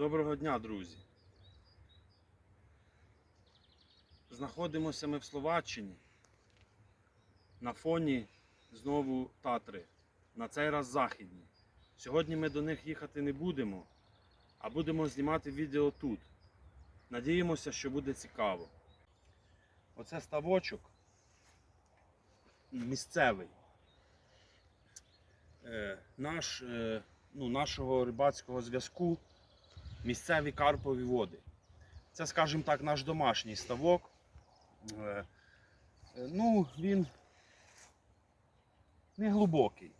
Доброго дня, друзі. Знаходимося ми в Словаччині на фоні знову Татри. На цей раз західні. Сьогодні ми до них їхати не будемо, а будемо знімати відео тут. Надіємося, що буде цікаво. Оце ставочок місцевий. Е, наш, е, ну, нашого рибацького зв'язку місцеві карпові води. Це, скажімо так, наш домашній ставок. Е, е, Ну, він не глибокий.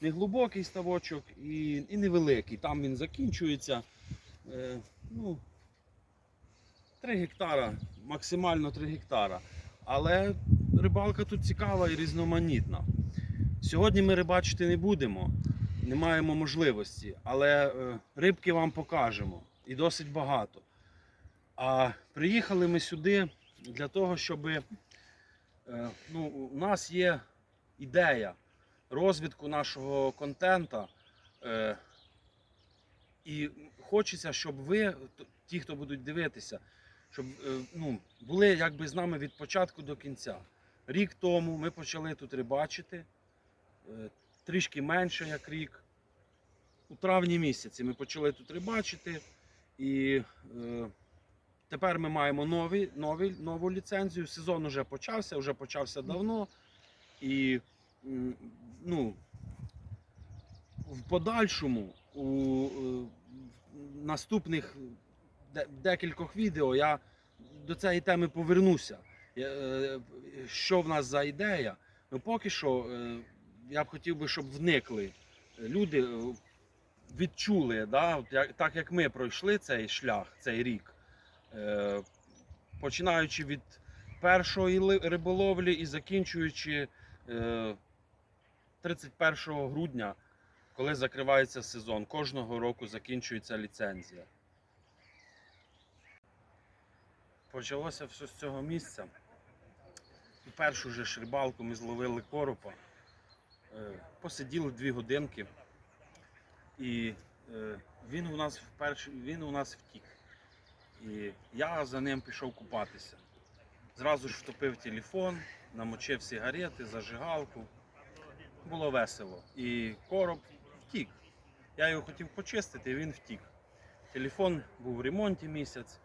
Не ставочок і, і невеликий. Там він закінчується. Е, Ну, 3 гектара, максимально 3 гектара. Але рибалка тут цікава і різноманітна. Сьогодні ми рибачити не будемо, не маємо можливості, але е, рибки вам покажемо і досить багато. А приїхали ми сюди для того, щоб е, ну, у нас є ідея розвитку нашого контента. Е, і хочеться, щоб ви, ті, хто будуть дивитися, щоб ну, були якби з нами від початку до кінця. Рік тому ми почали тут рибачити, трішки менше як рік. У травні місяці ми почали тут рибачити. І е, тепер ми маємо нові, нові, нову ліцензію. Сезон вже почався, вже почався давно. І ну, в подальшому, у е, наступних декількох відео я до цієї теми повернуся. Я, е, Що в нас за ідея? Ну, поки що е, я б хотів би, щоб вникли люди, е, відчули, да, так як ми пройшли цей шлях, цей рік, е, починаючи від першої риболовлі і закінчуючи е, 31 грудня, коли закривається сезон. Кожного року закінчується ліцензія. Почалося все з цього місця. Першу же ж рибалку ми зловили коропа. Е, Посиділи дві годинки. І е, він у нас вперше, він у нас втік. І я за ним пішов купатися. Зразу ж втопив телефон, намочив сигарети, зажигалку. Було весело. І короб втік. Я його хотів почистити, він втік. Телефон був в ремонті місяць.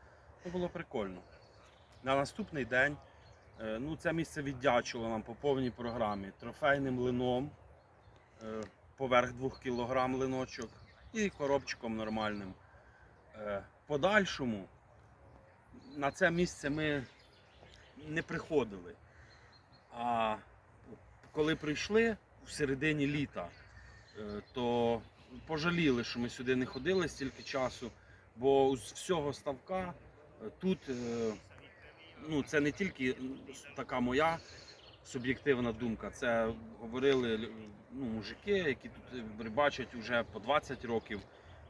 Ну, було прикольно. На наступний день ну, це місце віддячило нам по повній програмі трофейним лином, е, поверх 2 кг линочок і коробчиком нормальним. Е, Подальшому на це місце ми не приходили. А коли прийшли в середині літа, е, то пожаліли, що ми сюди не ходили стільки часу, бо з всього ставка е, тут е, ну, це не тільки така моя суб'єктивна думка, це говорили ну, мужики, які тут рибачать вже по 20 років,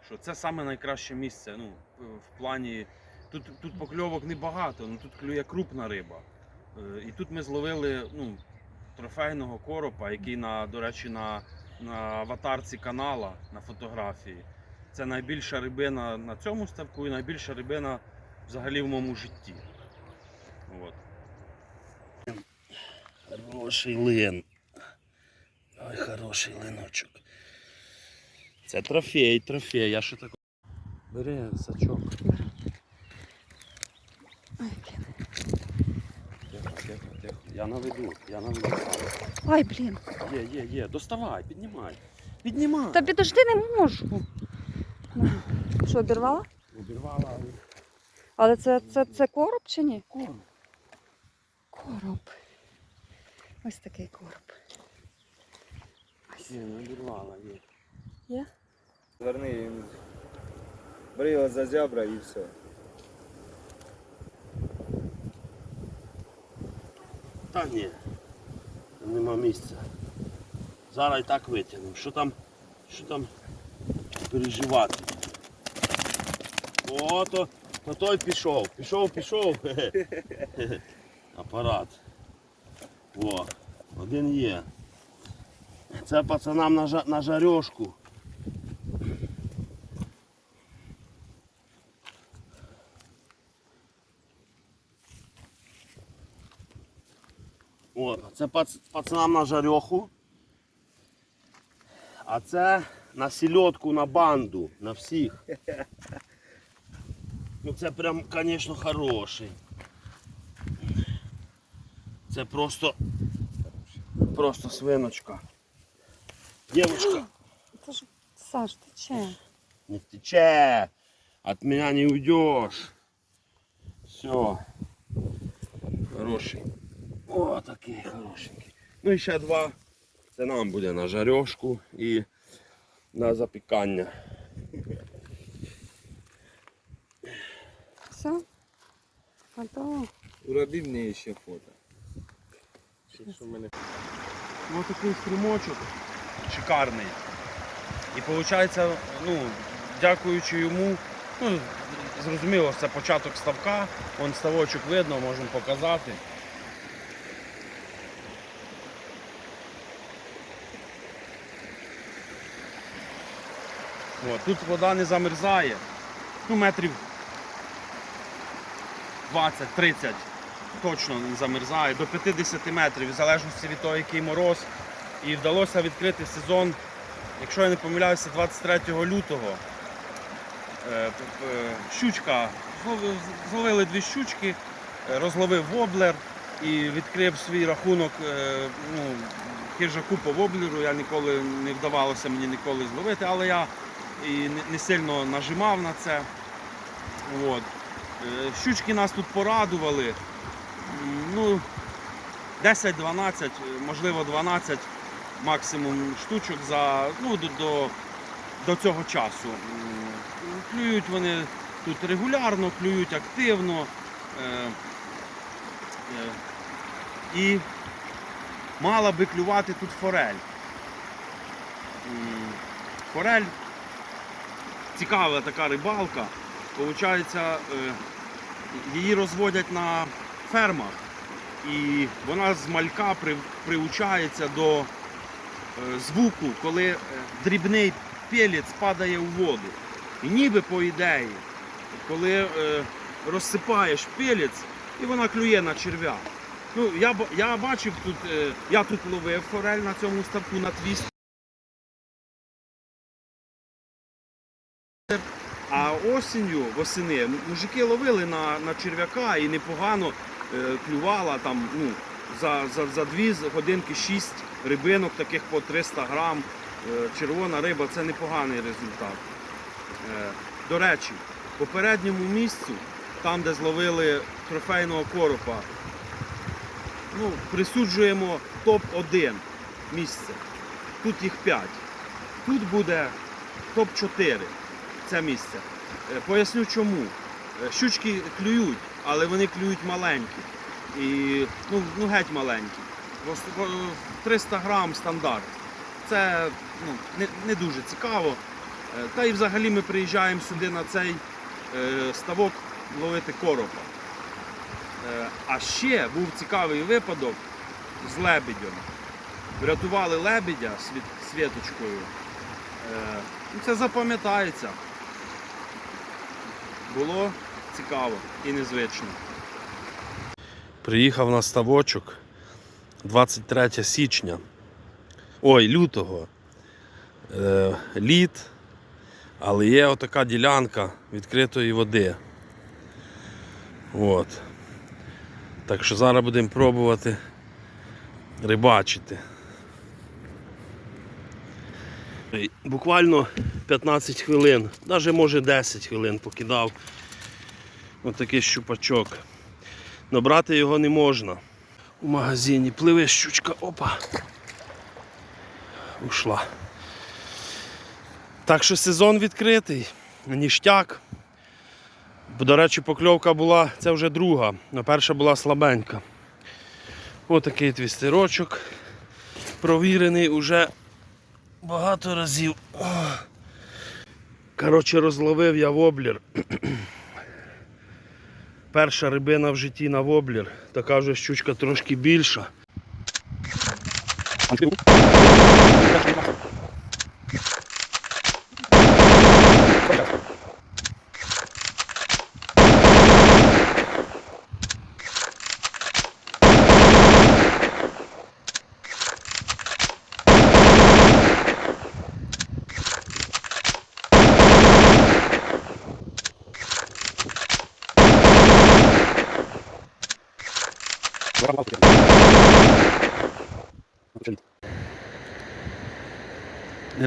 що це саме найкраще місце. Ну, в плані тут, тут покльовок небагато, але тут клює крупна риба. Е, І тут ми зловили ну, трофейного коропа, який, на, до речі, на, на аватарці канала на фотографії. Це найбільша рибина на цьому ставку і найбільша рибина взагалі в моєму житті. От. Хороший лин. Ой, хороший линочок. Це трофей, трофей. Я ще так. Бери сачок. Ой, блін. Тихо, тихо, тихо. Я наведу, я наведу. Ай, блін. Є, є, є. Доставай, піднімай. Піднімай. Та підожди не можу. Що, обірвала? Обірвала, але Але це, це, це короб чи ні? корм. Короб. Ось такий короб. Ось. Ні, обірвала, є. Є? Зверни їм. Бери його за зябра і все. Та ні. Нема місця. Зараз і так витягнемо. Що там, що там переживати? О, то, то той пішов. Пішов, пішов. апарат. О, один є. Це пацанам на жа на жарешку. От, це пацанам на жарьоху. А це на сільотку, на банду, на всіх. Ну це прям, звісно, хороший. Це просто. Просто свиночка. Дівчинка, Це ж Саш, ти че? не тече. От меня не уйдешь. Все. Хороший. О, такий хорошенький. Ну і ще два. Це нам буде на жарьошку і на запікання. Все? Готово? Уроби мне еще фото. Ось такий стрімочок шикарний. І виходить, ну, дякуючи йому, ну, зрозуміло, це початок ставка, вон ставочок видно, можемо показати. От, тут вода не замерзає. Ну, метрів 20-30 точно не замерзає, до 50 метрів, в залежності від того, який мороз. І вдалося відкрити сезон, якщо я не помиляюся, 23 лютого. Е, Щучка, зловили дві щучки, е, розловив воблер і відкрив свій рахунок е, ну, хижаку по воблеру. Я ніколи не вдавалося мені ніколи зловити, але я і не- сильно нажимав на це. От. Щучки нас тут порадували. М, Ну, 10-12, можливо 12 максимум штучок за, ну, до, до, до цього часу. Клюють вони тут регулярно, клюють активно. Е, е, і мала би клювати тут форель. Форель цікава така рибалка. Получається, е, її розводять на фермах. І вона з малька при, приучається до е, звуку, коли е, дрібний пелець падає у воду. І ніби по ідеї, коли е, розсипаєш пелець, і вона клює на черв'я. Ну, я, я бачив тут, я тут ловив форель на цьому ставку на твіст. А осінню, восени, мужики ловили на, на черв'яка і непогано клювала там, ну, за, за, за дві годинки шість рибинок, таких по 300 грам. Е, червона риба це непоганий результат. Е, до речі, попередньому місцю, там, де зловили трофейного коропа, ну, присуджуємо топ-1 місце. Тут їх 5. Тут буде топ-4 це місце. Е, Поясню чому. Е, Щучки клюють, але вони клюють маленькі. І, ну, ну геть маленькі. 300 грам стандарт. Це ну, не, не дуже цікаво. Е, Та й взагалі ми приїжджаємо сюди на цей е, ставок ловити коропа. Е, а ще був цікавий випадок з лебедем. Врятували лебедя світ, світочкою. Е, ну, це запам'ятається. Було цікаво і незвично. Приїхав на ставочок 23 січня. Ой, лютого. Е, лід, але є отака ділянка відкритої води. От. Так що зараз будемо пробувати рибачити. Буквально 15 хвилин, навіть може 10 хвилин покидав отакий щупачок. Набрати його не можна. У магазині пливе щучка, опа. Ушла. Так що сезон відкритий, ніштяк. Бо, До речі, покльовка була, це вже друга, а перша була слабенька. Отакий твістерочок. Провірений уже багато разів. Коротше, розловив я воблер. Перша рибина в житті на воблер, така вже щучка трошки більша.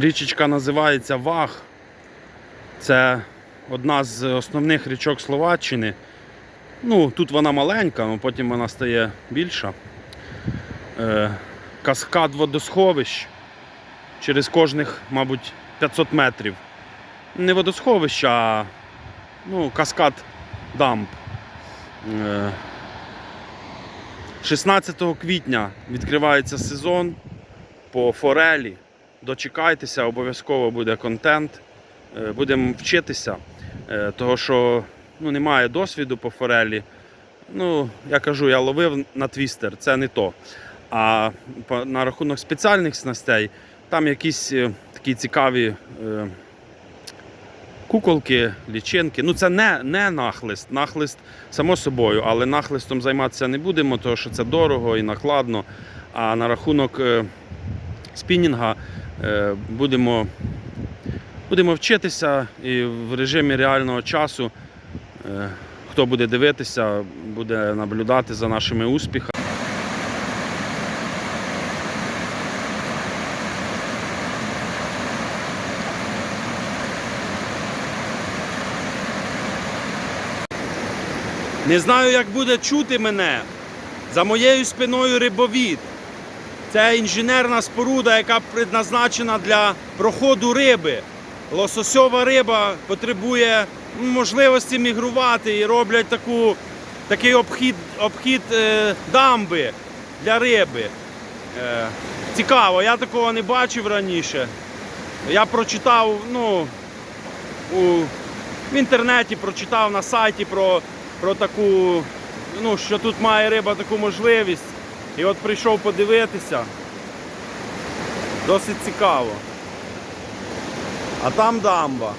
Річечка називається Ваг. Це одна з основних річок Словаччини. Ну, тут вона маленька, але потім вона стає більша. Е, каскад водосховищ через кожних, мабуть, 500 метрів. Не водосховище, а ну, каскад дамб. Е, 16 квітня відкривається сезон по форелі. Дочекайтеся, обов'язково буде контент. Е, Будемо вчитися, е, того що ну, немає досвіду по форелі. Ну, я кажу, я ловив на твістер, це не то. А на рахунок спеціальних снастей, там якісь е, такі цікаві куколки, лічинки. Ну, це не, не нахлист. Нахлист, само собою, але нахлистом займатися не будемо, тому що це дорого і накладно. А на рахунок спінінга будемо, будемо вчитися і в режимі реального часу. е, Хто буде дивитися, буде наблюдати за нашими успіхами. Не знаю, як буде чути мене. За моєю спиною рибовід. Це інженерна споруда, яка предназначена для проходу риби. Лососьова риба потребує ну, можливості мігрувати і роблять таку, такий обхід, обхід е, дамби для риби. Е, цікаво, я такого не бачив раніше. Я прочитав ну, у, в інтернеті, прочитав на сайті про, про таку, ну, що тут має риба таку можливість. І от прийшов подивитися. Досить цікаво. А там дамба.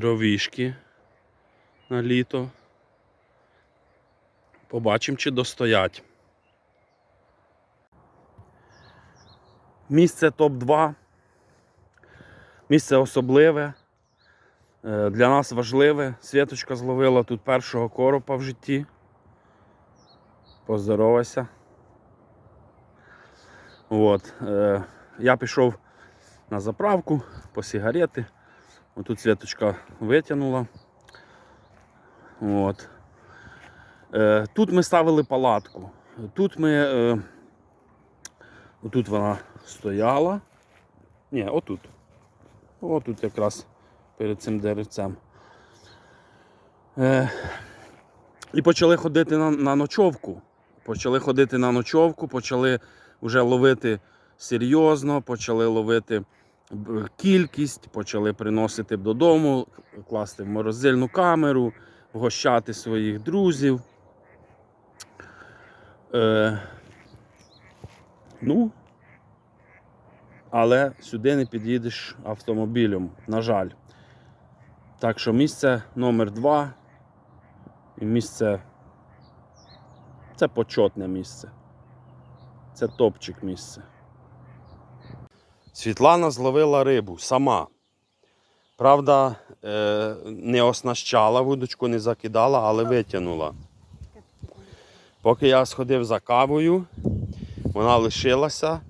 Дровішки на літо. Побачимо, чи достоять. Місце топ-2. Місце особливе. Е, Для нас важливе. Світочка зловила тут першого коропа в житті. Поздоровайся. От. е, Я пішов на заправку по сигарети. Отут Світочка витягнула. От. Е, Тут ми ставили палатку. Тут ми. Е, отут вона стояла. Ні, отут. Отут якраз перед цим деревцем. Е, і почали ходити на, на ночовку. Почали ходити на ночовку, почали вже ловити серйозно, почали ловити кількість, почали приносити додому, класти в морозильну камеру, вгощати своїх друзів. Е, ну, але сюди не під'їдеш автомобілем, на жаль. Так що місце номер два. І місце. Це почетне місце. Це топчик місце. Світлана зловила рибу сама. Правда, е, не оснащала вудочку, не закидала, але витягнула. Поки я сходив за кавою, вона лишилася.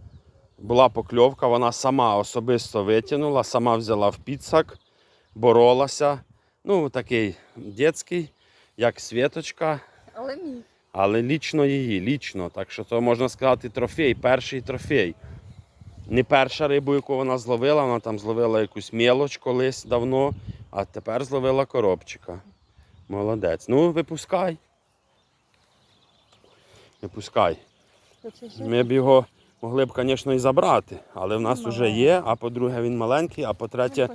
Була покльовка, вона сама особисто витягнула, сама взяла в підсак, боролася. Ну, такий дитячий, як світочка, Але мій. але лічно її, лічно. Так що то можна сказати трофей, перший трофей. Не перша рибу, яку вона зловила, вона там зловила якусь мелоч колись давно, а тепер зловила коробчика. Молодець. Ну, випускай. Випускай. Ми б його могли б, звісно, і забрати, але в нас вже є. А по-друге, він маленький, а по-третє,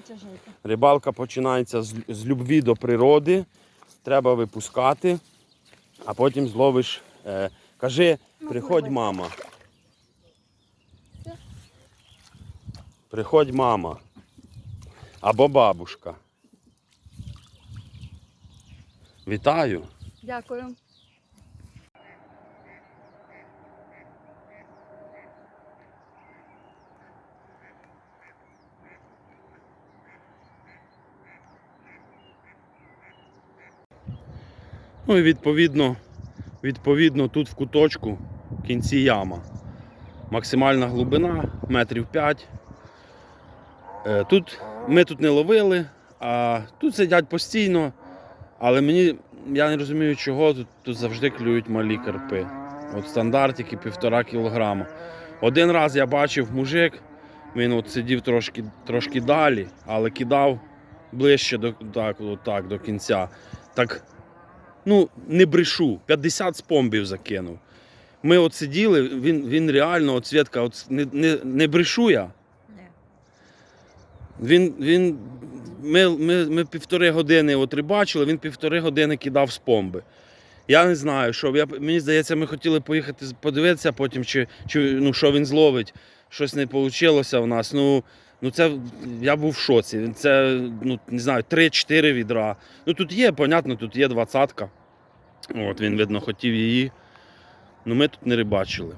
рибалка починається з, з любві до природи. Треба випускати, а потім зловиш. Е, кажи, приходь, мама. Приходь, мама. Або бабушка. Вітаю. Дякую. Ну і відповідно, відповідно тут в куточку в кінці яма. Максимальна глибина метрів 5. Е, Тут ми тут не ловили, а тут сидять постійно. Але мені я не розумію, чого тут, тут завжди клюють малі карпи. От стандартики півтора кілограма. Один раз я бачив мужик, він от сидів трошки, трошки далі, але кидав ближче до, так, так, до кінця. Так ну, не брешу, 50 спомбів закинув. Ми от сиділи, він, він реально, от Свєтка, от не, не, не брешу я. Він, він, ми, ми, ми півтори години от рибачили, він півтори години кидав спомби. Я не знаю, що. Я, мені здається, ми хотіли поїхати подивитися потім, чи, чи ну, що він зловить. Щось не вийшло в нас. Ну, ну це я був в шоці. Це, ну, не знаю, 3-4 відра. Ну тут є, понятно, тут є двадцятка. От, він, видно, хотів її. Ну ми тут не рибачили.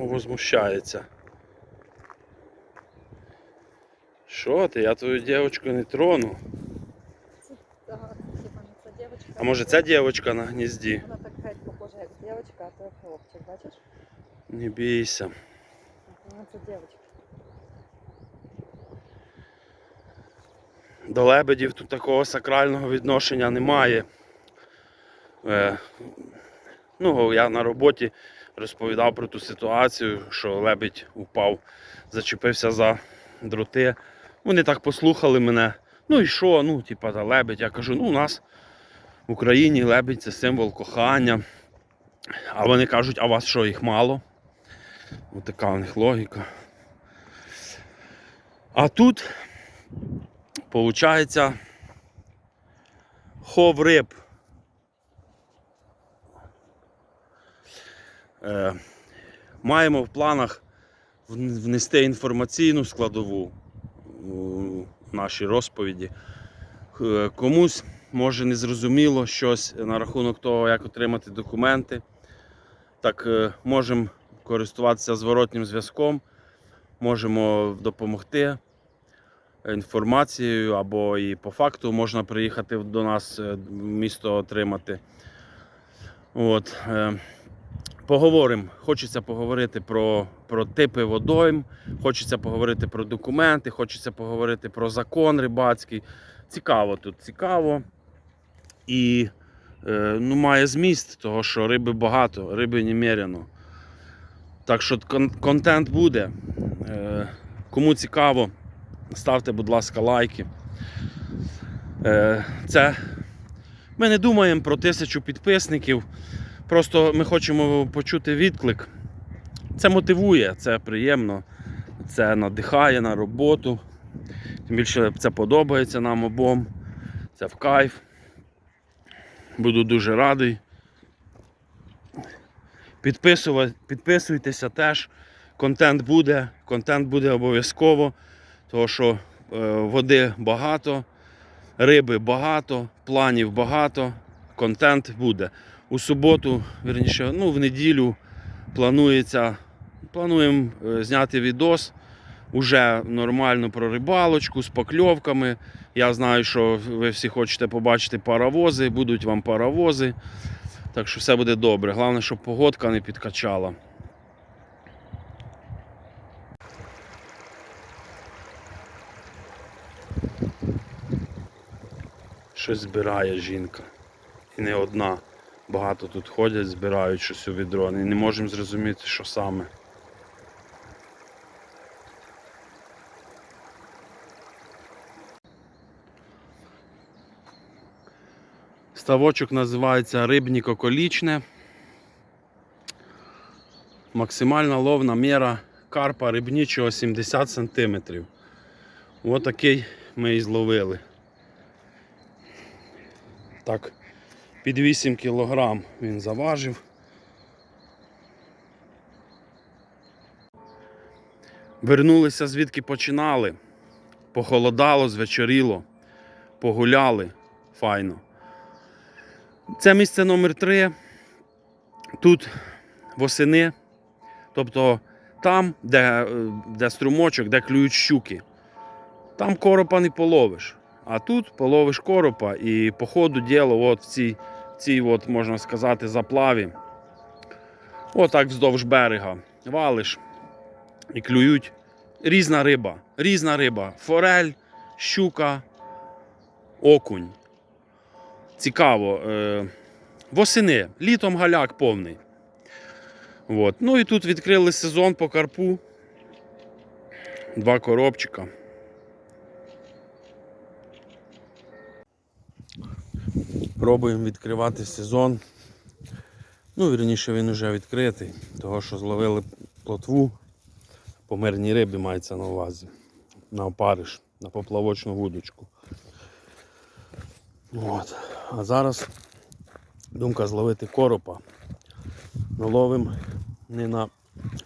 О, возмущається. Що ти? Я твою дівчинку не трону. Ну. А може ця дівчинка на гнізді? Вона так геть похожа, як дівчинка, а то хлопчик, бачиш? Не бійся. Ну, це дівчинка. До лебедів тут такого сакрального відношення немає. Е, ну, я на роботі розповідав про ту ситуацію, що лебедь упав, зачепився за дроти. Вони так послухали мене. Ну і що? Ну, типа, та лебедь. Я кажу, ну у нас в Україні лебедь це символ кохання. А вони кажуть, а вас що, їх мало? Ось така у них логіка. А тут Получається хов риб. Маємо в планах внести інформаційну складову у наші розповіді. Е, Комусь може не зрозуміло щось на рахунок того, як отримати документи. Так е, можемо користуватися зворотнім зв'язком, можемо допомогти інформацією або і по факту можна приїхати до нас е, в місто отримати. От. Поговоримо. Хочеться поговорити про, про типи водойм, хочеться поговорити про документи, хочеться поговорити про закон рибацький. Цікаво тут, цікаво. І е, ну, має зміст, того що риби багато, риби немерено. Так що кон- контент буде. Е, кому цікаво, ставте, будь ласка, лайки. Е, Це ми не думаємо про тисячу підписників. Просто ми хочемо почути відклик. Це мотивує, це приємно, це надихає на роботу. Тим більше це подобається нам обом. Це в кайф. Буду дуже радий. Підписуйтеся теж. Контент буде, контент буде обов'язково. Тому що е, води багато, риби багато, планів багато, контент буде. У суботу, вірніше, ну, в неділю планується, плануємо е, зняти відос уже нормально про рибалочку з покльовками. Я знаю, що ви всі хочете побачити паровози, будуть вам паровози. Так що все буде добре. Головне, щоб погодка не підкачала. Щось збирає жінка. І не одна. Багато тут ходять, збирають щось у відро. І не можемо зрозуміти, що саме. Ставочок називається рибніко колічне. Максимальна ловна міра карпа рибнічого 70 см. Ось такий ми і зловили. Так, під 8 кілограм він заважив. Вернулися звідки починали. Похолодало, звечоріло, погуляли файно. Це місце номер 3 Тут восени, тобто там, де, е, де струмочок, де клюють щуки. Там коропа не половиш. А тут половиш коропа і по ходу діло от в цій, цій от, можна сказати, заплаві. Отак вздовж берега. Валиш і клюють. Різна риба. Різна риба. Форель, щука, окунь. Цікаво. Е, восени. Літом галяк повний. От. Ну і тут відкрили сезон по карпу. Два коробчика. Пробуємо відкривати сезон. Ну, вірніше, він вже відкритий, того що зловили плотву. По мирній рибі мається на увазі. На опариш, на поплавочну вудочку. От. А зараз думка зловити коропа. Ну, ловимо не на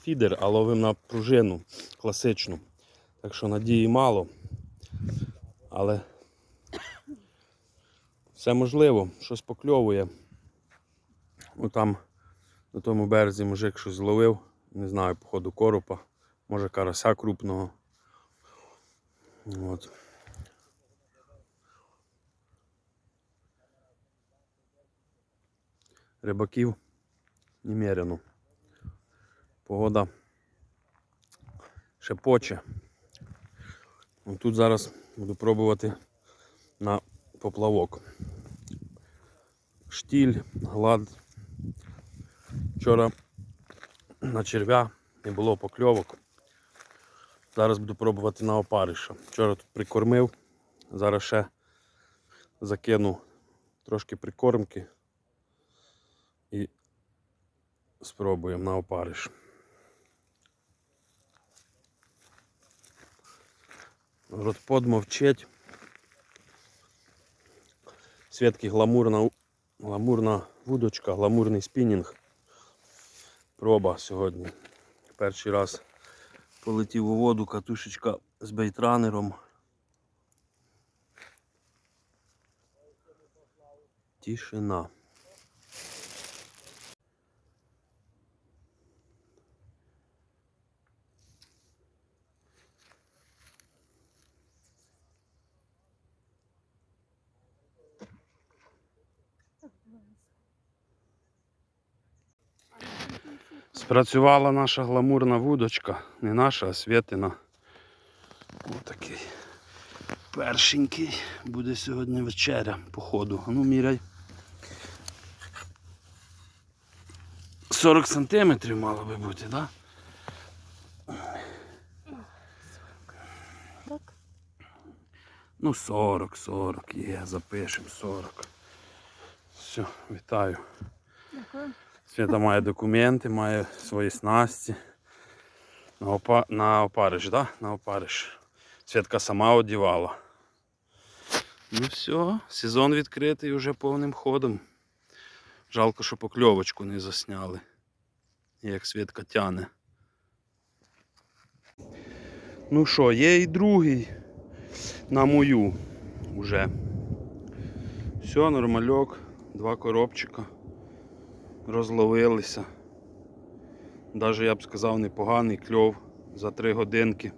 фідер, а ловимо на пружину класичну. Так що надії мало. Але все можливо, щось покльовує. Ну там на тому березі мужик щось зловив, не знаю, походу коропа, може карася крупного. От. Рибаків немерено. Погода шепоче. Тут зараз буду пробувати на поплавок. Штіль, глад. Вчора на черв'я не було покльовок. Зараз буду пробувати на опариша. Вчора тут прикормив, зараз ще закину трошки прикормки і спробуємо на опариш. Ротпод мовчить. Свідки гламурна, гламурна вудочка, гламурний спінінг. Проба сьогодні. Перший раз полетів у воду катушечка з бейтранером. Тишина. Спрацювала наша гламурна вудочка. Не наша, а Свєтина. Отакий. Першенький. Буде сьогодні вечеря, походу. Ну міряй. 40 сантиметрів мало би бути, так? Так. Ну 40, 40 є, запишемо 40. Все, вітаю. Дякую. Свята має документи, має свої снасті. На, опа... на опариш, да? На опариш. Святка сама одівала. Ну все, сезон відкритий вже повним ходом. Жалко, що покльовочку не засняли. Як Святка тяне. Ну що, є і другий на мою уже. Все, нормальок, два коробчика розловилися. Навіть я б сказав непоганий кльов за три годинки.